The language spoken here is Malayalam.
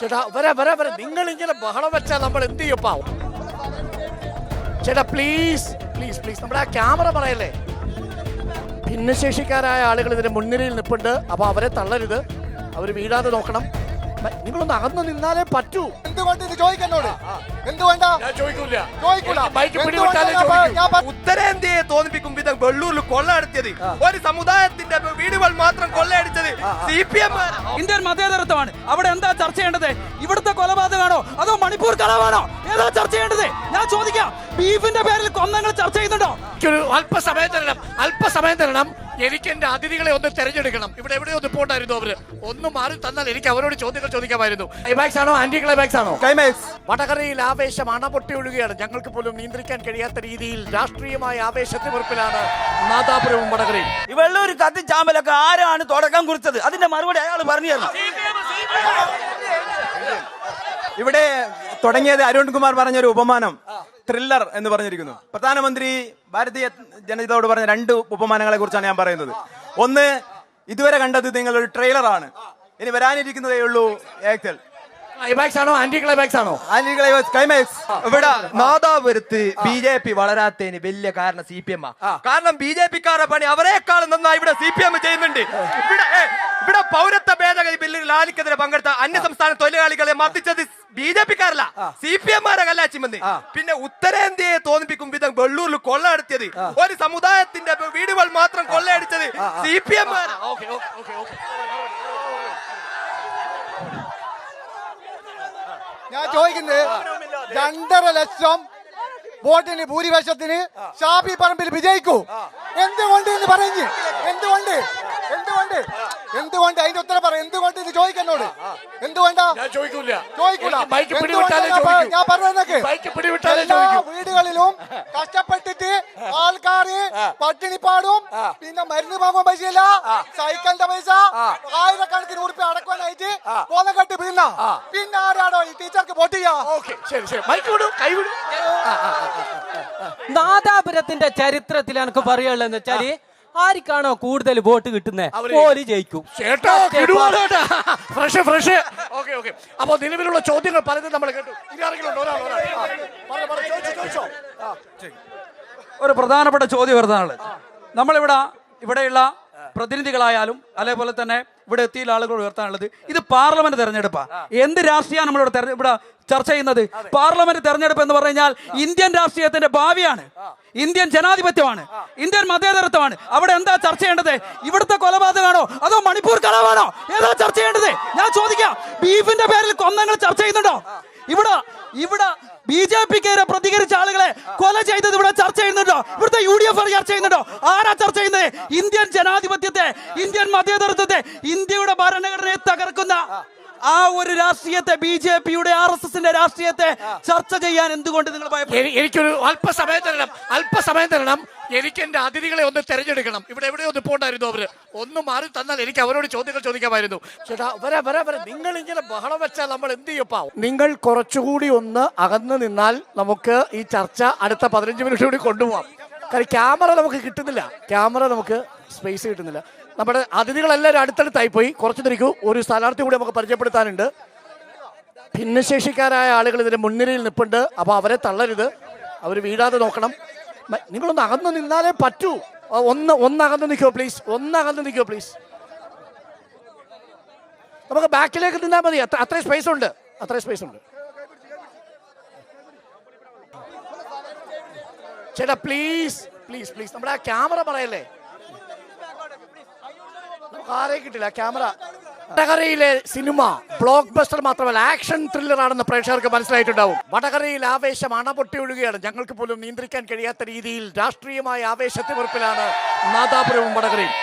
ചേട്ടാ വരാ വരാ വരാ. നിങ്ങൾ ഇങ്ങനെ ബഹളം വെച്ചാൽ നമ്മൾ എന്ത് ചെയ്യപ്പാ ചേട്ടാ പ്ലീസ് പ്ലീസ് പ്ലീസ് നമ്മുടെ ആ ക്യാമറ പറയല്ലേ? ഭിന്നശേഷിക്കാരായ ആളുകൾ ഇതിന്റെ മുൻനിരയിൽ നിൽപ്പുണ്ട് അപ്പൊ അവരെ തള്ളരുത്. അവർ വീഴാതെ നോക്കണം. നിങ്ങളൊന്ന് അകന്നു നിന്നാലേ പറ്റൂ. എന്തുകൊണ്ട് ഇത് ചോദിക്കുന്നോട് പ- ഉത്തരേന്ത്യയെ തോന്നിപ്പിക്കും വിധം വെള്ളൂരിൽ കൊള്ളയടിച്ചത്. ഒരു സമുദായത്തിന്റെ വീടുകൾ മാത്രം കൊള്ളയടിച്ചത് സി പി എം ഇന്ത്യൻ മതേതരത്വമാണ്. അവിടെ എന്താ ചർച്ച ചെയ്യേണ്ടത്? ഇവിടുത്തെ കൊലപാതകമാണോ അതോ മണിപ്പൂർ കലാപാണോ ഏതാ ചർച്ച ചെയ്യേണ്ടത്? ഞാൻ ചോദിക്കാം. ബീഫിന്റെ പേരിൽ കൊന്നങ്ങൾ ചർച്ച ചെയ്യുന്നുണ്ടോ? എനിക്കൊരു അല്പസമയം തരണം. അല്പസമയം തരണം. എനിക്ക് എന്റെ അതിഥികളെ ഒന്ന് തെരഞ്ഞെടുക്കണം. ഇവിടെ എവിടെയോ ഒന്ന് പോണ്ടായിരുന്നു അവർ. ഒന്ന് മാറി തന്നാൽ എനിക്ക് അവരോട് ചോദ്യങ്ങൾ ചോദിക്കാമായിരുന്നു. ക്ലൈമാക്സ് ആണോ? ആന്റി ക്ലൈമാക്സ് ആണോ? ക്ലൈമാക്സ് വടകരയിൽ ആവേശം അണപൊട്ടി ഒഴുകുകയാണ് ഞങ്ങൾക്ക് പോലും നിയന്ത്രിക്കാൻ കഴിയാത്ത രീതിയിൽ രാഷ്ട്രീയമായ ആവേശത്തിന് ആവേശത്തിമുറപ്പിലാണ് നാദാപുരവും വടകരയും. ഈ വെള്ളൂർ കത്തിച്ചാമ്പലൊക്കെ ആരാണ് തുടക്കം കുറിച്ചത്? അതിന്റെ മറുപടി അയാൾ പറഞ്ഞു തരണം ഇവിടെ തുടങ്ങിയത് അരുൺ കുമാർ പറഞ്ഞൊരു ഉപമാനം ത്രില്ലർ എന്ന് പറഞ്ഞിരിക്കുന്നു. പ്രധാനമന്ത്രി ഭാരതീയ ജനതയോട് പറഞ്ഞ രണ്ട് ഉപമാനങ്ങളെ കുറിച്ചാണ് ഞാൻ പറയുന്നത്. ഒന്ന് ഇതുവരെ കണ്ടത് നിങ്ങൾ ഒരു ട്രെയിലറാണ് ഇനി വരാനിരിക്കുന്നതേ ഉള്ളൂ ഏക്തൽ ക്ലൈമാക്സ് ആണോ? ആന്റി ക്ലൈമാക്സ് ആണോ? ക്ലൈമാക്സ് ഇവിടെ നാദാപുരത്ത് ബി ജെ പി വളരാത്തതിന് വലിയ കാരണം സി പി എം കാരണം ബി ജെ പിക്കാരുടെ പണി അവരെക്കാളും നന്നായി ഇവിടെ സി പി എം ചെയ്യുന്നുണ്ട്. ഇവിടെ ഇവിടെ പൗരത്വ ഭേദഗതി ബില്ലിൽ ലാലിക്കെതിരെ പങ്കെടുത്ത അന്യ സംസ്ഥാന തൊഴിലാളികളെ മർദ്ദിച്ചത് ബി ജെ പിക്കാരല്ല സി പി എം ആരെ കല്ലാച്ചിമെന്ന് പിന്നെ ഉത്തരേന്ത്യയെ തോന്നിപ്പിക്കും വിധം വെള്ളൂരിൽ കൊള്ള നടത്തിയത് ഒരു സമുദായത്തിന്റെ വീടുകൾ മാത്രം കൊള്ളയടിച്ചത് സി പി എം ഞാൻ ചോദിക്കുന്നത് രണ്ടര ലക്ഷം വോട്ടിന് ഭൂരിപക്ഷത്തിന് ഷാഫി പറമ്പിൽ വിജയിക്കൂ. എന്തുകൊണ്ട് എന്ന് പറഞ്ഞു എന്തുകൊണ്ട്? എന്തുകൊണ്ട്? എന്തുകൊണ്ട്? അതിന്റെ ഉത്തരം പറ. എന്തുകൊണ്ട് ഇത് ചോദിക്കുന്നോട്? എന്തുകൊണ്ടാ? ഞാൻ ചോദിക്കൂല. ചോദിക്കൂല ബൈക്ക് പിടിവിട്ടാലേ ഞാൻ പ- ചോദിക്കൂ. ഞാൻ പറഞ്ഞതൊക്കെ മൈക്ക് പിടിവിട്ടാലേ എല്ലാ ചോദിക്കൂ. വീടുകളിലും കഷ്ടപ്പെട്ടിട്ട് ആൾക്കാര് പട്ടിണിപ്പാടും പിന്നെ മരുന്ന് പോകാൻ പൈസയില്ല. സൈക്കിളിന്റെ പൈസ ആയിരക്കണക്കിന് ഉറുപ്പ് അടക്കാനായിട്ട് കോലക്കെട്ട് വീണ. പിന്നെ ആരാടോ ഈ ടീച്ചർക്ക് വോട്ട് ചെയ്യാ ഓക്കെ ശരി ശരി. മൈക്ക് വിടും കൈ വിടും. നാദാപുരത്തിന്റെ ചരിത്രത്തിൽ എനിക്ക് പറയാനുള്ളതെന്ന് വെച്ചാൽ ആർക്കാണോ കൂടുതൽ വോട്ട് കിട്ടുന്നത് ഓൽ ജയിക്കും. ചേട്ടാ ഫ്രഷ് ഫ്രഷ്. Okay okay. അപ്പൊ നിലവിലുള്ള ചോദ്യങ്ങൾ പലതും നമ്മൾ കേട്ടു. ഇനി ആരെങ്കിലും ഉണ്ടോ ഒരാൾ ഒരാൾ ആ, പറഞ്ഞോ, പറഞ്ഞോ, ചോദിച്ചോ ചോദിച്ചോ. ആ. ഒരു പ്രധാനപ്പെട്ട ചോദ്യം വരുന്നതാണ്. നമ്മളിവിടെ ഇവിടെയുള്ള പ്രതിനിധികളായാലും അതേപോലെ തന്നെ ഇവിടെ എത്തിയുള്ള ആളുകൾ ഉയർത്താനുള്ളത്. ഇത് പാർലമെന്റ് തെരഞ്ഞെടുപ്പാ. എന്ത് രാഷ്ട്രീയമാണ് നമ്മളിവിടെ ഇവിടെ ചർച്ച ചെയ്യുന്നത്? പാർലമെന്റ് തെരഞ്ഞെടുപ്പ് എന്ന് പറഞ്ഞാൽ ഇന്ത്യൻ രാഷ്ട്രീയത്തിന്റെ ഭാവിയാണ്. ഇന്ത്യൻ ജനാധിപത്യമാണ്. ഇന്ത്യൻ മതേതരത്വമാണ്. അവിടെ എന്താ ചർച്ച ചെയ്യേണ്ടത്? ഇവിടുത്തെ കൊലപാതകമാണോ? അതോ മണിപ്പൂർ കലാപാണോ ഏതാ ചർച്ച ചെയ്യേണ്ടത്? ഞാൻ ചോദിക്കാം. ബീഫിന്റെ പേരിൽ കൊന്നങ്ങൾ ചർച്ച ചെയ്യുന്നുണ്ടോ? ഇവിടെ ഇവിടെ ബി ജെ പിക്കെതിരെ പ്രതികരിച്ച ആളുകളെ കൊല ചെയ്തത് ഇവിടെ ചർച്ച ചെയ്യുന്നുണ്ടോ? ഇവിടുത്തെ യു ഡി എഫ് ചർച്ച ചെയ്യുന്നുണ്ടോ? ആരാ ചർച്ച ചെയ്യുന്നത് ഇന്ത്യൻ ജനാധിപത്യത്തെ ഇന്ത്യൻ മതേതരത്വത്തെ ഇന്ത്യയുടെ ഭരണഘടനയെ തകർക്കുന്ന ആ ഒരു രാഷ്ട്രീയത്തെ ബി ജെ പിയുടെ ആർ എസ് എസിന്റെ രാഷ്ട്രീയത്തെ ചർച്ച ചെയ്യാൻ എന്തുകൊണ്ട് നിങ്ങൾ എനിക്കൊരു അല്പസമയം തരണം. അല്പസമയം തരണം. എനിക്ക് എന്റെ അതിഥികളെ ഒന്ന് തിരഞ്ഞെടുക്കണം. ഇവിടെ എവിടെയോ ഒന്ന് പോണ്ടായിരുന്നു അവർ. ഒന്ന് മാറി തന്നാൽ എനിക്ക് അവരോട് ചോദ്യങ്ങൾ ചോദിക്കാമായിരുന്നു. ചേട്ടാ വരാ വരാ വരാ. നിങ്ങൾ ഇങ്ങനെ ബഹളം വെച്ചാൽ നമ്മൾ എന്ത് ചെയ്യപ്പാ നിങ്ങൾ കുറച്ചുകൂടി ഒന്ന് അകന്നു നിന്നാൽ നമുക്ക് ഈ ചർച്ച അടുത്ത പതിനഞ്ച് മിനിറ്റ് കൂടി കൊണ്ടുപോകാം കാരണം ക്യാമറ നമുക്ക് കിട്ടുന്നില്ല. ക്യാമറ നമുക്ക് സ്പേസ് കിട്ടുന്നില്ല. നമ്മുടെ അതിഥികളെല്ലാവരും അടുത്തടുത്തായി പോയി. കുറച്ച് തിരിക്കൂ ഒരു സ്ഥാനാർത്ഥി കൂടി നമുക്ക് പരിചയപ്പെടുത്താനുണ്ട്. ഭിന്നശേഷിക്കാരായ ആളുകൾ ഇതിന്റെ മുൻനിരയിൽ നിൽപ്പുണ്ട് അപ്പൊ അവരെ തള്ളരുത്. അവർ വീഴാതെ നോക്കണം. നിങ്ങളൊന്ന് അകന്നു നിന്നാലേ പറ്റൂ. ഒന്ന് ഒന്ന് അകന്ന് നിൽക്കോ പ്ലീസ് ഒന്ന് അകന്ന് നിൽക്കോ പ്ലീസ് നമുക്ക് ബാക്കിലേക്ക് നിന്നാൽ മതി. അത്ര അത്രയും സ്പേസ് ഉണ്ട്. അത്രയും സ്പേസ് ഉണ്ട്. ചേട്ടാ പ്ലീസ് പ്ലീസ് പ്ലീസ് നമ്മുടെ ആ ക്യാമറ പറയല്ലേ? കിട്ടില്ല. ക്യാമറ. വടകരയിലെ സിനിമ ബ്ലോക്ക് ബസ്റ്റർ മാത്രമല്ല ആക്ഷൻ ത്രില്ലർ ആണെന്ന് പ്രേക്ഷകർക്ക് മനസ്സിലായിട്ടുണ്ടാവും. വടകരയിൽ ആവേശം അണപൊട്ടി ഒഴുകുകയാണ് ഞങ്ങൾക്ക് പോലും നിയന്ത്രിക്കാൻ കഴിയാത്ത രീതിയിൽ രാഷ്ട്രീയമായ ആവേശത്തിമുറപ്പിലാണ് നാദാപുരവും വടകരയും.